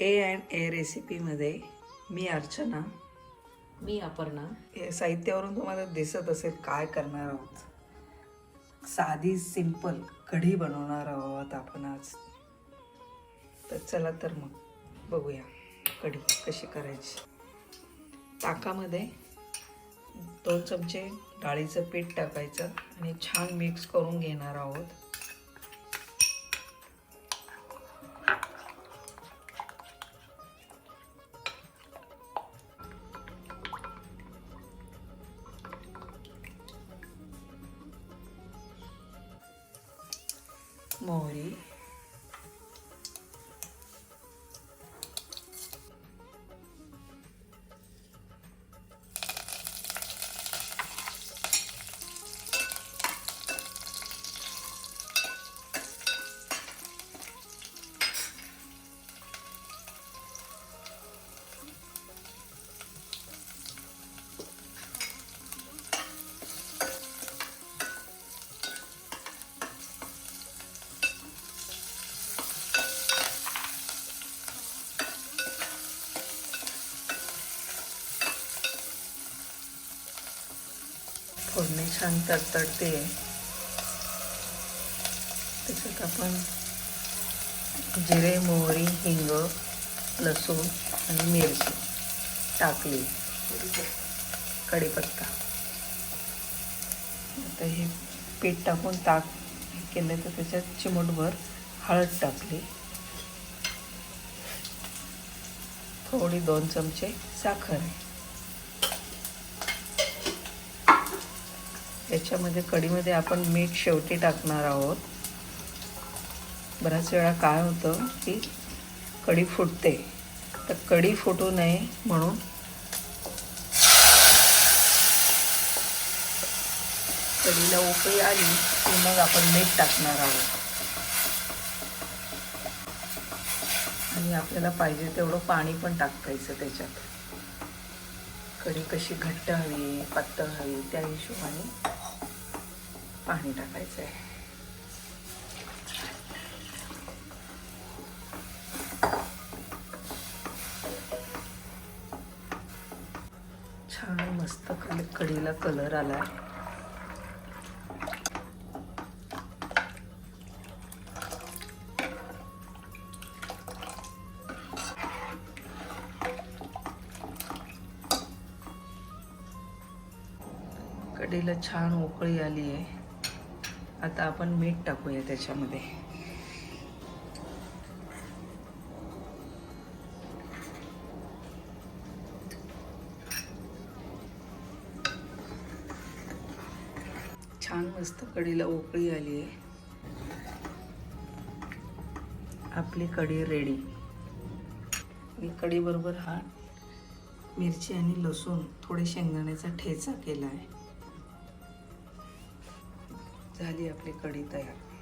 A and A रेसिपीमध्ये मी अर्चना मी अपर्णा. हे साहित्यावरून तुम्हाला दिसत असेल काय करणार आहोत. साधी सिंपल कढी बनवणार आहोत आपण आज. तर चला तर मग बघूया कढी कशी करायची. ताकामध्ये दोन चमचे डाळीचं पीठ टाकायचं आणि छान मिक्स करून घेणार आहोत. मोहरी फोडणी छान तडतडते त्याच्यात आपण जिरे मोहरी हिंग लसूण आणि मिरची टाकली. कढीपत्ता. आता हे पीठ टाकून ताक हे केलं तर त्याच्यात चिमूटभर हळद टाकली. थोडी दोन चमचे साखर. आहे याच्यामध्ये कढीमध्ये आपण मीठ शेवटी टाकणार आहोत. बऱ्याच वेळा काय होतं की कढी फुटते. तर कढी फुटू नये म्हणून कढीला उकळी आली की मग आपण मीठ टाकणार आहोत. आणि आपल्याला पाहिजे तेवढं पाणी पण टाकायचं त्याच्यात. कढी कशी घट्ट हवी पातळ हवी त्या हिशोबाने पाणी टाकायचं आहे. छान मस्त कल कढीला कलर आला कढीला छान उकळी आली आहे आता आपण मीठ टाकूया त्याच्यामध्ये. छान मस्त कढीला उकळी आली आहे. आपली कढी रेडी मी कढीबरोबर हा मिरची आणि लसूण थोडे शेंगदाण्याचा ठेचा केला आहे. झाली आपली कढी तयार.